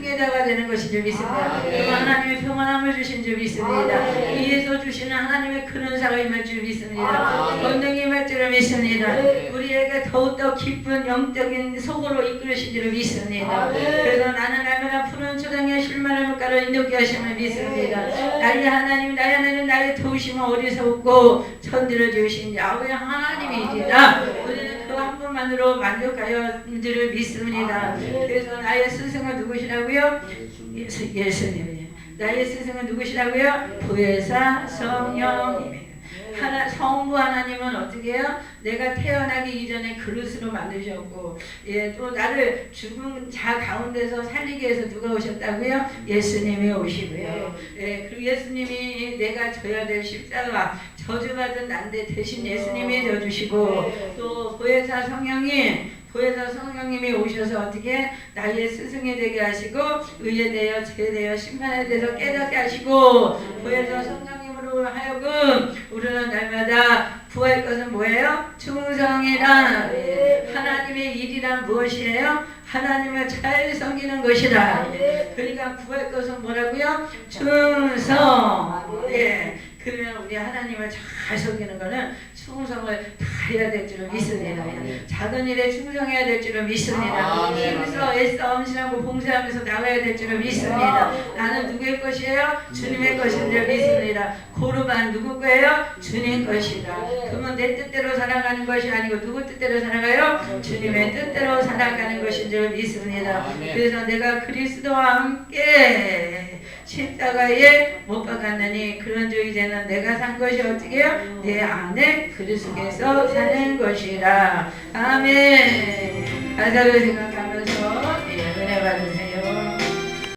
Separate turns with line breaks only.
승리자가 되는 것인 줄 믿습니다. 그리고 하나님의 평안함을 주신 줄 믿습니다. 위에서 주시는 하나님의 큰 은사가 임할 줄 믿습니다. 권능이 임할 줄 믿습니다. 우리에게 더욱더 기쁜 영적인 속으로 이끌으신 줄 믿습니다. 그래서 나는 알면한 푸른 초장의 실만을 물가로 인도케 하심을 믿습니다. 나의 하나님 나의 하나님 나의 도우심은 어리석고 천지를 지으신 야훼 하나님이시다. 우리는 그 한 분만으로 만족하여 줄을 믿습니다. 그래서 나의 스승은 누구시라고요? 예수, 예수님이에요. 나의 스승은 누구시라고요? 부회사 성령님이에요. 하나, 성부 하나님은 어떻게 해요? 내가 태어나기 이전에 그릇으로 만드셨고, 예, 또 나를 죽은 자 가운데서 살리기 위해서 누가 오셨다고요? 예수님이 오시고요. 예, 그리고 예수님이 내가 져야 될 십자가, 저주받은 난데 대신 예수님이 져주시고, 또 보혜사 성령이 보혜사 성령님이 오셔서 어떻게 나의 스승이 되게 하시고 의에 대하여 죄에 대하여 심판에 대해서 깨닫게 하시고 보혜사 성령님으로 하여금 우리는 날마다 구할 것은 뭐예요? 충성이란 하나님의 일이란 무엇이에요? 하나님을 잘 섬기는 것이라. 그러니까 구할 것은 뭐라고요? 충성. 예. 그러면 우리 하나님을 잘 섬기는 거는 충성을 다 해야 될 줄을 믿습니다. 작은 일에 충성해야 될 줄을 믿습니다. 힘써 애써 엄신하고 봉사하면서 나가야 될 줄을 믿습니다. 나는 누구의 것이에요? 주님의 것인 줄 믿습니다. 고르반 누구 거예요? 주님 것이다. 그러면 내 뜻대로 살아가는 것이 아니고 누구 뜻대로 살아가요? 주님의 뜻대로 살아가는 것인 줄 믿습니다. 그래서 내가 그리스도와 함께 십자가에 못 박았느니 그런 줄 이제는 내가 산 것이 어떻게 해요? 내 안에 그리스도께서 사는 것이라. 아멘. 가사를 생각하면